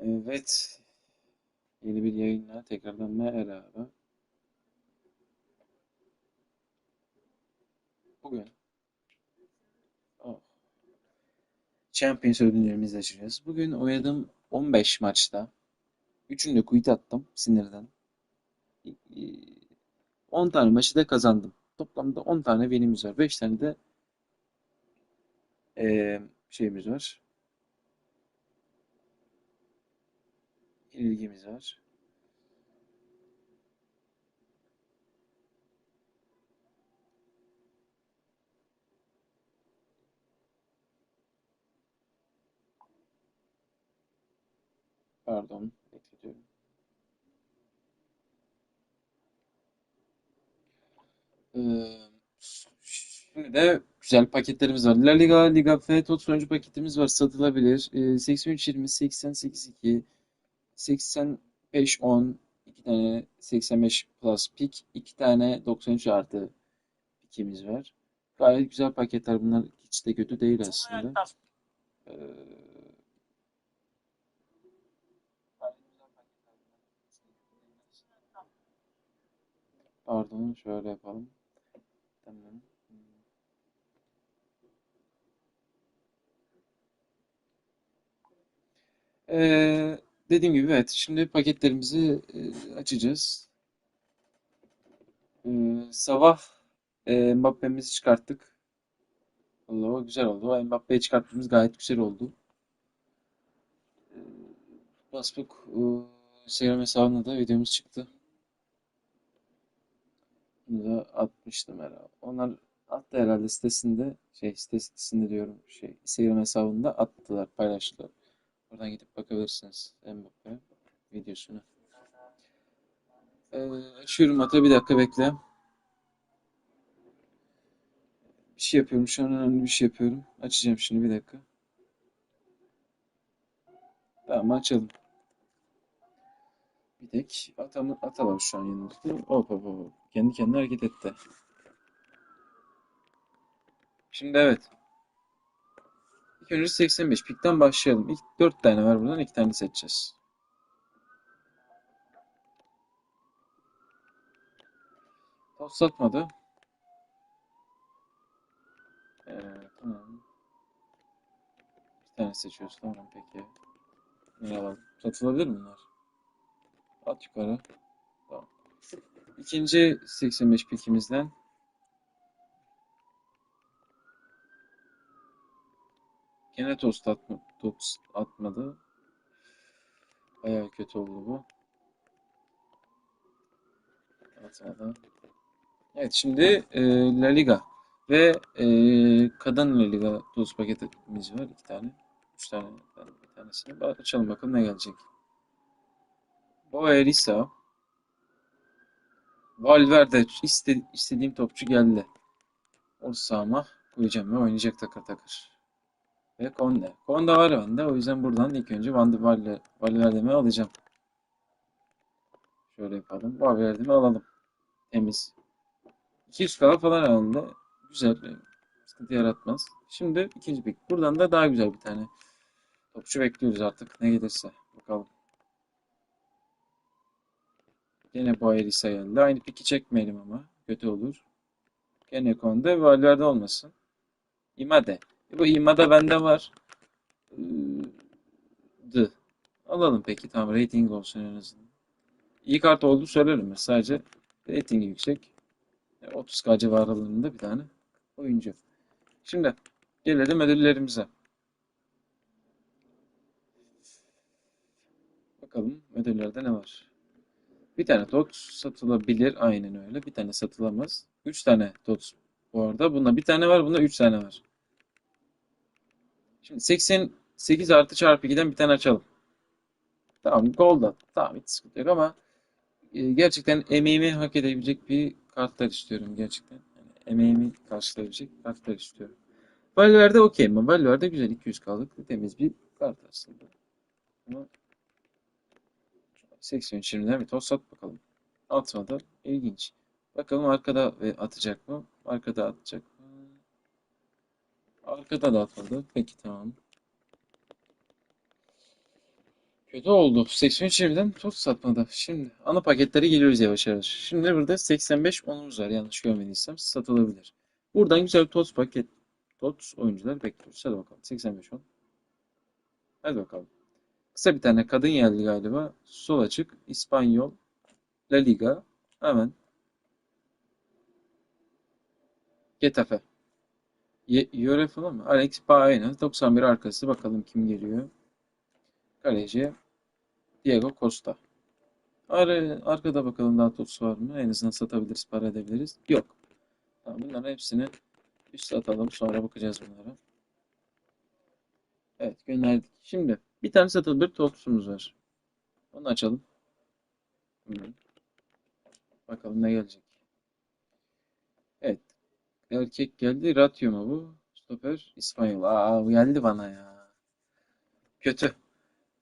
Evet. Yeni bir yayınla tekrardan merhaba. Bugün oh, Champions ödüllerimizi açacağız. Bugün oynadığım 15 maçta 3'ünde quit attım sinirden. 10 tane maçı da kazandım. Toplamda 10 tane winimiz var. 5 tane de eee, şeyimiz var. İlgimiz var. Pardon, bekletiyorum. Ee, şimdi de güzel paketlerimiz var. La Liga, Liga F, TOT oyuncu paketimiz var. Satılabilir. Ee, 83-20, 88-2, 85-10, 2 tane 85 plus pick, 2 tane 93 artı pickimiz var. Gayet güzel paketler. Bunlar hiç de kötü değil aslında. Ee, Pardon, şöyle yapalım. Tamam. Ee, dediğim gibi evet. Şimdi paketlerimizi açacağız. Ee, sabah e, Mbappe'mizi çıkarttık. Allah güzel oldu. Mbappe'yi çıkarttığımız gayet güzel oldu. Ee, Facebook e, Instagram hesabına da videomuz çıktı. Bunu da atmıştım herhalde. Onlar attı herhalde sitesinde şey sitesinde diyorum şey Instagram hesabında attılar paylaştılar. Oradan gidip bakabilirsiniz Mbappe videosunu. Ee, açıyorum ata bir dakika bekle. Bir şey yapıyorum şu an önemli bir şey yapıyorum. Açacağım şimdi bir dakika. Tamam açalım. Bir tek atamı, ata var şu an yanımızda. Hop hop hop. Kendi kendine hareket etti. Şimdi evet. İlk önce 85 pikten başlayalım. İlk 4 tane var buradan 2 tane seçeceğiz. Toz satmadı. Ee, tamam. Bir tane seçiyoruz. Tamam peki. Ne alalım? Satılabilir mi bunlar? At yukarı. Tamam. İkinci 85 pikimizden Gene tost atma, tost atmadı. Bayağı kötü oldu bu. Atmadı. Evet şimdi e, La Liga ve e, kadın La Liga tost paketimiz var. iki tane. Üç tane. Bir tanesini açalım bakalım ne gelecek. Boerisa. Valverde iste, istediğim topçu geldi. Orta sahama koyacağım ve oynayacak takır takır. Ve Konde. Konde var bende. O yüzden buradan ilk önce Van de Valle, Valverde'mi alacağım. Şöyle yapalım. Valverde'mi alalım. Temiz. 200 kala falan herhalde. Güzel. Sıkıntı yaratmaz. Şimdi ikinci pik. Buradan da daha güzel bir tane topçu bekliyoruz artık. Ne gelirse. Bakalım. Gene Boyerisa geldi. Aynı piki çekmeyelim ama. Kötü olur. Gene Konde. Valverde olmasın. Imade. E bu imada bende var. D. Alalım peki tamam rating olsun en azından. İyi kart oldu söylerim. Sadece ratingi yüksek. 30k civarlarında bir tane oyuncu. Şimdi gelelim ödüllerimize. Bakalım ödüllerde ne var? Bir tane TOT satılabilir. Aynen öyle. Bir tane satılamaz. 3 tane TOT bu arada. Bunda bir tane var. Bunda 3 tane var. Şimdi 88 artı çarpı 2'den bir tane açalım. Tamam gol da. Tamam hiç sıkıntı yok ama e, gerçekten emeğimi hak edebilecek bir kartlar istiyorum gerçekten. Yani emeğimi karşılayabilecek kartlar istiyorum. Valverde okey mi? Valverde güzel 200 kalık temiz bir kart aslında. Ama 83 20'den bir toz at bakalım. Atmadı. İlginç. Bakalım arkada atacak mı? Arkada atacak mı? Arkada da atmadı. Peki tamam. Kötü oldu. 83 evden tot satmadı. Şimdi ana paketleri geliyoruz yavaş yavaş. Şimdi burada 85 onumuz var yanlış görmediysem satılabilir. Buradan güzel tot paket tot oyuncular bekliyoruz. Hadi bakalım 85 on. Hadi bakalım. Kısa bir tane kadın geldi galiba. Sol açık. İspanyol. La Liga. Hemen. Getafe. Yöre falan mı? Alex Baena. 91 arkası. Bakalım kim geliyor. Kaleci. Diego Costa. Ar arkada bakalım daha tops var mı? En azından satabiliriz, para edebiliriz. Yok. Tamam, bunların hepsini üst atalım. Sonra bakacağız bunlara. Evet, gönderdik. Şimdi bir tane satılabilir topsumuz var. Onu açalım. Bakalım ne gelecek. Erkek geldi. Ratio mu bu? Stoper. İspanyol. Aa, bu geldi bana ya. Kötü.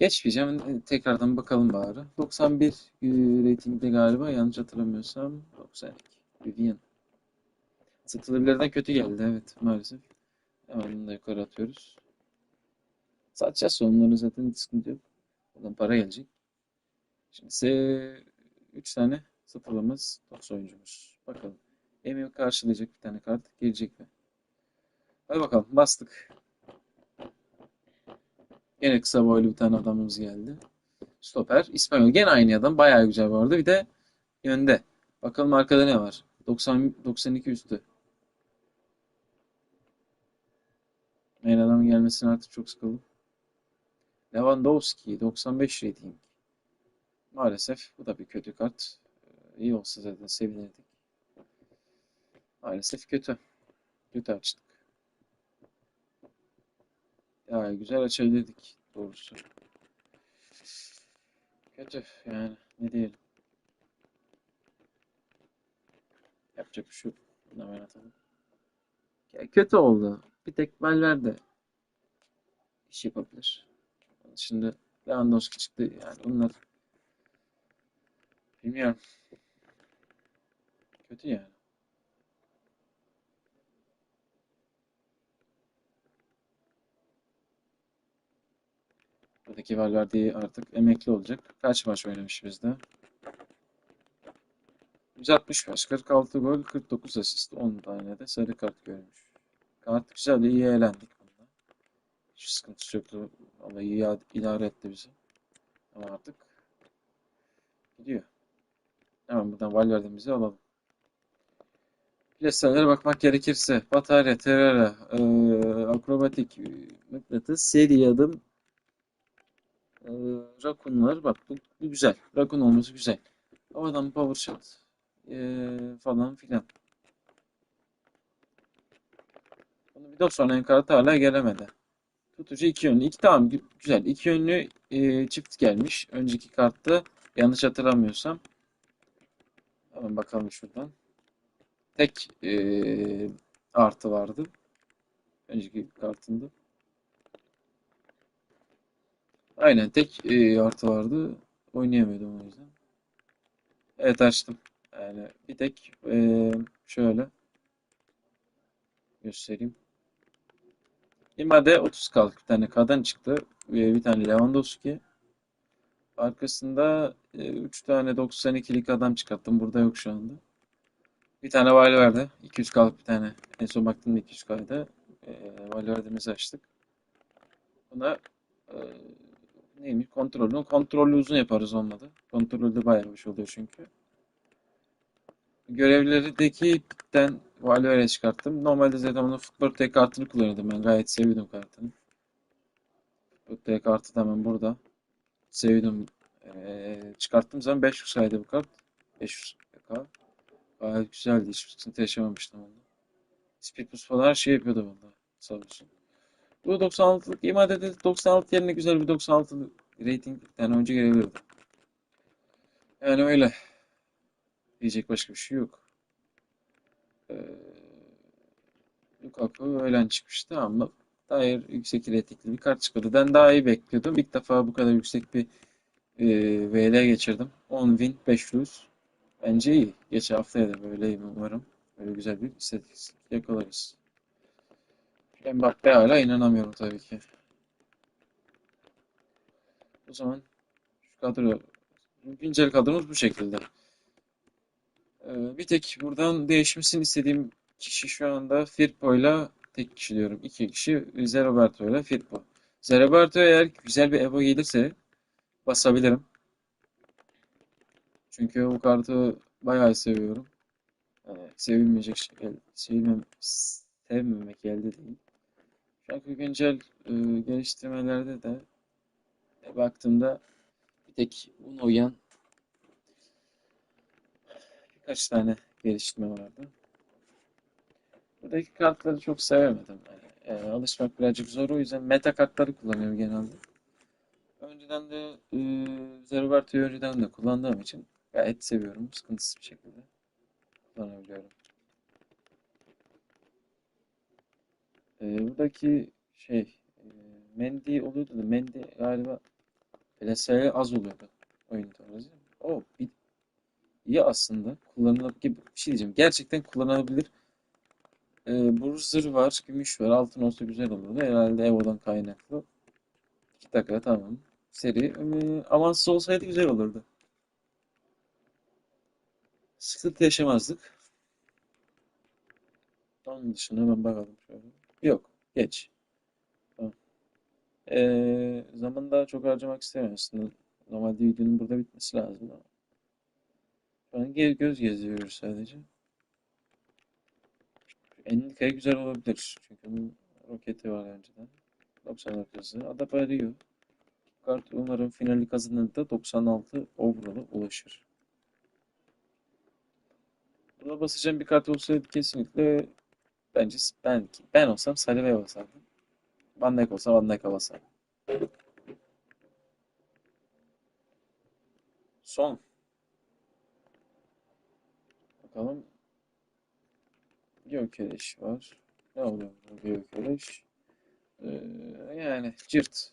Geçmeyeceğim. Tekrardan bakalım bari. 91 e, ratingde galiba. Yanlış hatırlamıyorsam. 92. Vivian. Satılabilirden kötü geldi. Evet maalesef. Hemen bunu da yukarı atıyoruz. Satacağız sonları zaten sıkıntı yok. Buradan para gelecek. Şimdi ise 3 tane satılamaz top oyuncumuz. Bakalım. Emeği karşılayacak bir tane kart gelecek mi? Hadi bakalım bastık. Yine kısa boylu bir tane adamımız geldi. Stoper. İspanyol. Gene aynı adam. Bayağı güzel bu arada. Bir de yönde. Bakalım arkada ne var? 90, 92 üstü. Yeni adamın gelmesine artık çok sıkıldım. Lewandowski 95 rating. Maalesef bu da bir kötü kart. Ee, İyi olsa zaten sevinirdik. Maalesef kötü. Kötü açtık. Ya güzel açabilirdik doğrusu. Kötü yani ne diyelim. Yapacak bir şey yok. Atalım. Ya kötü oldu. Bir tek Valverde iş yapabilir. Dışında Lewandowski çıktı. Yani bunlar bilmiyorum. Kötü yani. Buradaki Valverde artık emekli olacak. Kaç maç oynamış bizde? 160 maç, 46 gol, 49 asist, 10 tane de sarı kart görmüş. Kart güzel, iyi eğlendik bunda. Hiç sıkıntısı yoktu. Vallahi iyi idare etti bizi. Ama artık gidiyor. Hemen buradan Valverde'mizi alalım. Plaselere bakmak gerekirse Batarya, Terrera, e, Akrobatik, Mıknatıs, Seri adım, e, Rakunlar. Bak bu, bu güzel. Rakun olması güzel. Havadan power shot e, falan filan. Bunu bir de sonra kartı hala gelemedi. Tutucu iki yönlü. İki tamam gü- güzel. İki yönlü e, çift gelmiş. Önceki kartta yanlış hatırlamıyorsam. Hemen bakalım şuradan. Tek e, artı vardı. Önceki kartında. Aynen tek e, artı vardı. Oynayamıyordum o yüzden. Evet açtım. Yani bir tek e, şöyle göstereyim. İmade 30 kalk bir tane kadın çıktı. E, bir tane Lewandowski. Arkasında 3 tane 92'lik adam çıkarttım. Burada yok şu anda. Bir tane Valverde. 200 kalıp bir tane. En son baktığımda 200 kaydı. E, Valverde'mizi açtık. Buna e, neymiş? Kontrolü. Kontrollü uzun yaparız olmadı. Kontrolde bayağı hoş oluyor çünkü. Görevlerdeki den Valverde çıkarttım. Normalde zaten onun Futbol T kartını kullanıyordum ben. Gayet seviyordum kartını. Futbol T kartı da hemen burada. Seviyordum. Ee, çıkarttığım zaman 500 saydı bu kart. 500 k. Gayet güzeldi. Hiçbir sıkıntı yaşamamıştım onda. Speed boost falan her şey yapıyordu valla. Sağ olsun. Bu 96'lık imadede 96 yerine güzel bir 96 rating bir tane oyuncu gelebilirdi. Yani öyle. Diyecek başka bir şey yok. Ee, Lukaku öğlen çıkmıştı ama dair yüksek ratingli bir kart çıkmadı. Ben daha iyi bekliyordum. İlk defa bu kadar yüksek bir e, VL geçirdim. 10 win 5 lose. Bence iyi. Geçen haftaya da böyleyim umarım. Böyle güzel bir istatistik yakalarız. Mbappe hala inanamıyorum tabii ki. O zaman Kadro güncel kadromuz bu şekilde. Ee, bir tek buradan değişmesini istediğim kişi şu anda Firpo'yla tek kişi diyorum. İki kişi Zeroberto'yla Firpo. Zeroberto eğer güzel bir Evo gelirse basabilirim. Çünkü o kartı bayağı seviyorum. Yani sevilmeyecek şey, sevilmem, sevmemek elde değil. Şu anki güncel e, geliştirmelerde de e, baktığımda bir tek buna uyan birkaç tane geliştirme vardı. Buradaki kartları çok sevemedim. Yani, e, alışmak birazcık zor. O yüzden meta kartları kullanıyorum genelde. Önceden de e, Zeroberto'yu önceden de kullandığım için gayet seviyorum. Sıkıntısız bir şekilde kullanabiliyorum. E, buradaki şey e, Mendy oluyordu da Mendy galiba PLS'ye az oluyordu oyunda. O bir iyi aslında. Kullanılabilir bir şey diyeceğim. Gerçekten kullanılabilir. E, Bruiser var, gümüş var. Altın olsa güzel olurdu. Herhalde Evo'dan kaynaklı. 2 dakika tamam. Seri. E, avansız olsaydı güzel olurdu. Sıkıntı yaşamazdık. Onun dışında hemen bakalım şöyle. Yok. Geç. Tamam. E, zaman daha çok harcamak istemiyorum aslında. Normalde videonun burada bitmesi lazım ama. Şu göz geziyoruz sadece. Enlika'ya güzel olabilir. Çünkü bunun roketi var önceden. 94 hızı. Adapa Rio. Kart umarım finali kazanırda 96 overall'a ulaşır. Buna basacağım bir kart olsaydı kesinlikle bence ben ben olsam Salih'e basardım. Van Dijk olsa Van Dijk'a basardım. Son. Bakalım. Gökeleş var. Ne oluyor bu Gökeleş? Ee, yani cırt.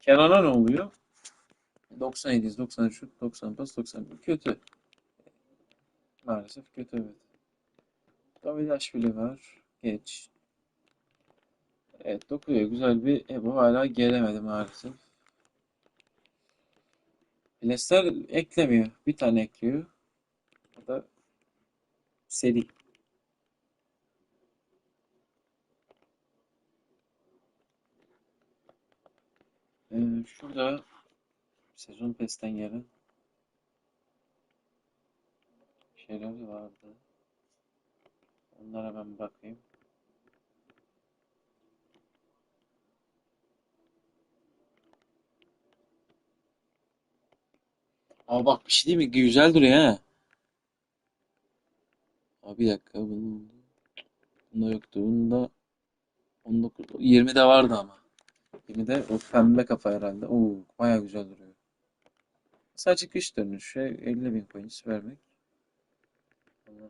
Kenan'a ne oluyor? 97, 93, 90 pas, 91. Kötü. Maalesef kötü evet. Davidashvili var. Geç. Evet dokuyor. Güzel bir Ebo hala gelemedi maalesef. Leicester eklemiyor. Bir tane ekliyor. O da seri. Ee, şurada sezon pesten gelen şeyler vardı. Onlara ben bakayım. Aa bak bir şey değil mi? Güzel duruyor ha. Aa, bir dakika. Bunun, bunda yoktu. Bunda 19, 20'de vardı ama. 20'de o pembe kafa herhalde. Oo, baya güzel duruyor. Sadece kış dönüşü 50 bin coins vermek.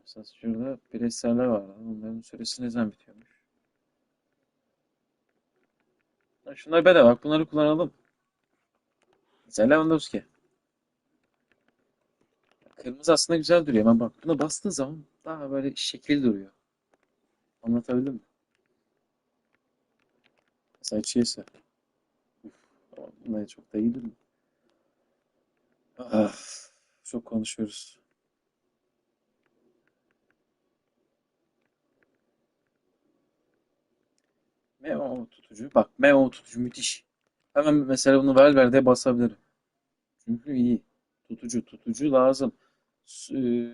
Sonra şurada bireysel var. Onların süresi ne zaman bitiyormuş? Ha, Şunlar bedava. Bak bunları kullanalım. Lewandowski. Kırmızı aslında güzel duruyor ama bak buna bastığın zaman daha böyle şekil duruyor. Anlatabildim mi? Mesela Chiesa. Bunlar çok da iyi durmuyor. Ah, çok konuşuyoruz. Memo tutucu. Bak Memo tutucu müthiş. Hemen mesela bunu Valverde'ye basabilirim. Çünkü iyi. Tutucu, tutucu lazım. Eee,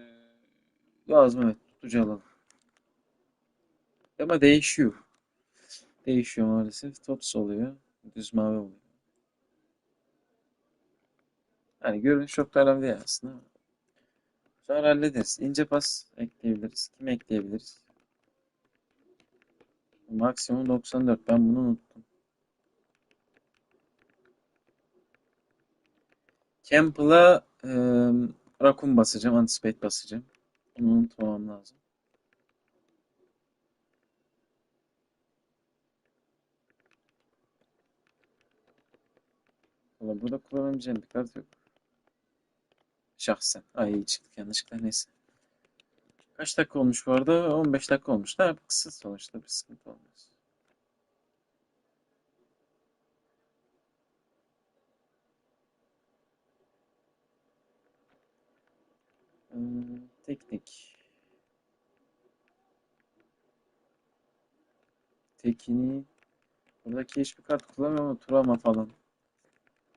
lazım evet. Tutucu alalım. Ama değişiyor. Değişiyor maalesef. Tots oluyor. Düz mavi oluyor. Yani görünüş çok da önemli aslında. Sonra hallederiz. İnce pas ekleyebiliriz. Kim ekleyebiliriz? Maksimum 94. Ben bunu unuttum. Campbell'a eee Rakun basacağım. Anticipate basacağım. Bunu unutmamam lazım. Valla burada kullanabileceğim bir kart yok. Şahsen. Ay çıktık yanlışlıkla neyse. Kaç dakika olmuş bu arada? 15 dakika olmuş. Da kısa sonuçta bir sıkıntı olmaz. Hmm, teknik. Tekini. Buradaki hiçbir kart kullanmıyorum ama Turama falan.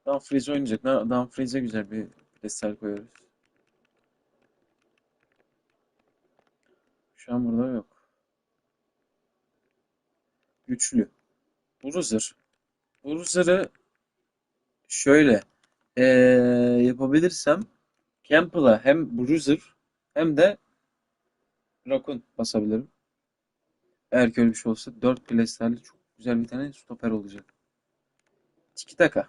Dumfries'e oynayacak. Dumfries'e güzel bir destel koyarız. Şu an burada yok. Güçlü. Bruiser. Bruiser'ı şöyle eee, yapabilirsem Campbell'a hem Bruiser hem de Raccoon basabilirim. Eğer ki öyle bir şey olsa 4 plasterli çok güzel bir tane stoper olacak. Tiki Taka.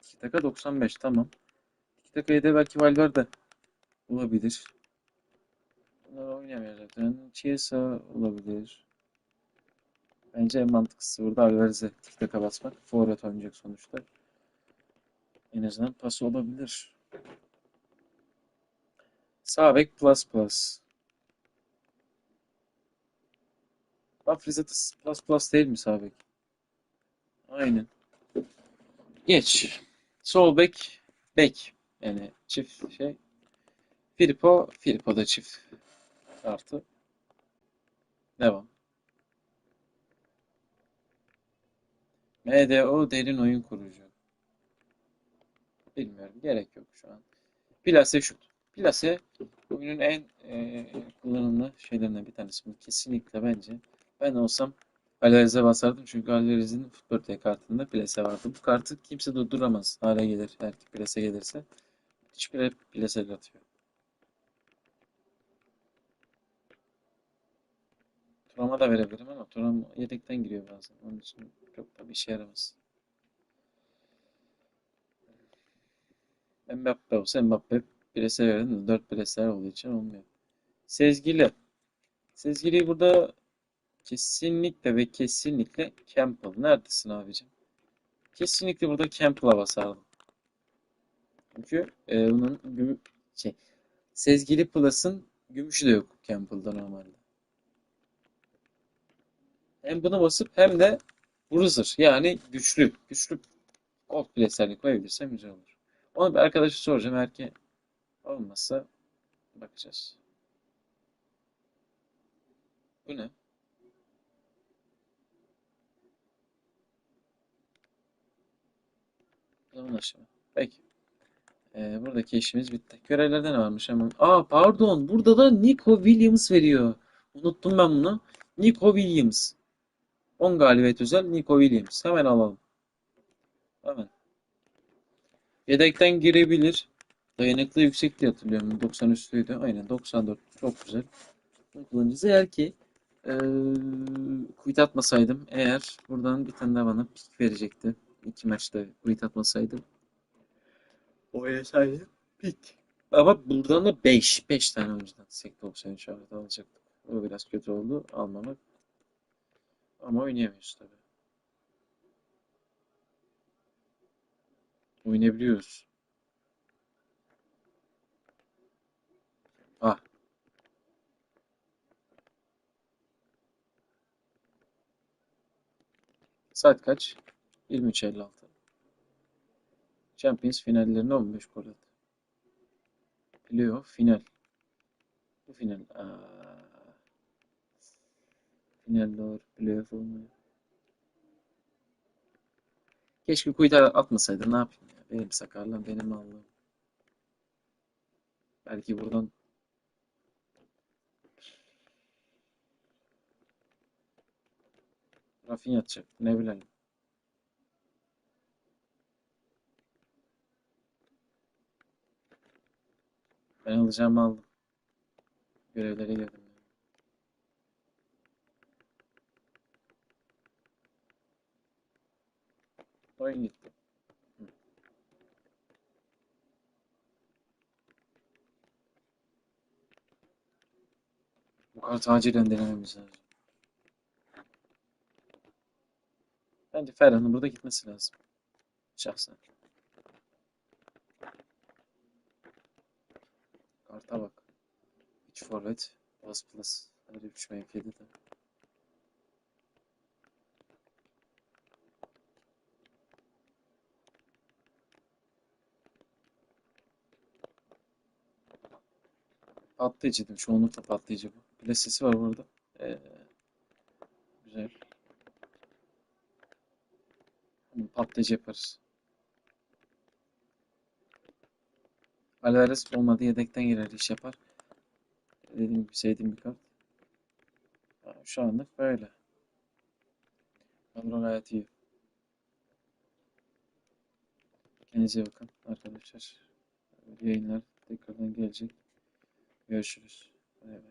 Tiki Taka 95 tamam. Tiki Taka'yı da belki Valverde olabilir. Bunlar oynamıyor zaten. Chiesa olabilir. Bence en mantıklısı burada Alvarez'e tiki taka basmak. Forvet oynayacak sonuçta. En azından pası olabilir. Sağ bek plus plus. Lan Frizet'is plus plus değil mi sağ bek? Aynen. Geç. Sol bek bek. Yani çift şey. Firpo, Firpo da çift artı. Devam. MDO derin oyun kurucu. Bilmiyorum. Gerek yok şu an. Plase şut. Plase oyunun en e, kullanımlı şeylerinden bir tanesi. Bu kesinlikle bence. Ben olsam Alvarez'e basardım. Çünkü Alvarez'in Futbol T kartında plase vardı. Bu kartı kimse durduramaz hale gelir. Ki plase gelirse. Hiçbir plase atıyor. Turam'a da verebilirim ama Turam yedekten giriyor bazen. Onun için çok da bir işe yaramaz. Mbappe olsa Mbappe plase verirdim de 4 plaseler olduğu için olmuyor. Sezgili. Sezgili'yi burada kesinlikle ve kesinlikle Campbell. Neredesin abicim? Kesinlikle burada Campbell'a basardım. Çünkü e, bunun gümü- şey, Sezgili Plus'ın gümüşü de yok Campbell'da normalde. Hem bunu basıp hem de Bruiser yani güçlü. Güçlü gold plaser'ini koyabilirsem güzel olur. Onu bir arkadaşa soracağım. Eğer ki olmazsa bakacağız. Bu ne? Aşımı. Peki. Ee, buradaki işimiz bitti. Görevlerde ne varmış hemen? Aa pardon. Burada da Nico Williams veriyor. Unuttum ben bunu. Nico Williams. 10 galibiyet özel Nico Williams. Hemen alalım. Hemen. Yedekten girebilir. Dayanıklı yüksek diye hatırlıyorum. 90 üstüydü. Aynen 94. Çok güzel. Kullanacağız. Eğer ki eee quit atmasaydım eğer buradan bir tane daha bana pik verecekti. İki maçta quit atmasaydım. Oynasaydım pik. Ama buradan da 5. 5 tane oyuncudan sekte olsaydı şu anda alacaktık. O biraz kötü oldu almamak. Ama oynayamıyoruz tabii. Oynayabiliyoruz. Ah. Saat kaç? 23.56. Champions finallerine 15 gol attı. Playoff final. Bu final. Aa. Final doğru. Playoff olmuyor. Keşke kuyuda atmasaydı. Ne yapayım ya? Benim sakarlığım, benim Allah'ım. Belki buradan Rafinha atacak. Ne bileyim. Ben alacağımı aldım. Görevlere girdim. yani. Oyun gitti. Bu kartı acilen denememiz lazım. Bence Ferhan'ın burada gitmesi lazım. Şahsen. Karta bak. 3 forvet. Plus plus. Öyle 3 mevkide de. Patlayıcı dedim. Çoğunlukla patlayıcı bu. Plasesi var burada. Ee, güzel. Bunu patlayıcı yaparız. Alvarez olmadı yedekten girer iş yapar. Dediğim gibi sevdiğim bir kart. Şu anlık böyle. Kadro gayet iyi. Kendinize bakın arkadaşlar. Yayınlar tekrardan gelecek. Görüşürüz. Bay.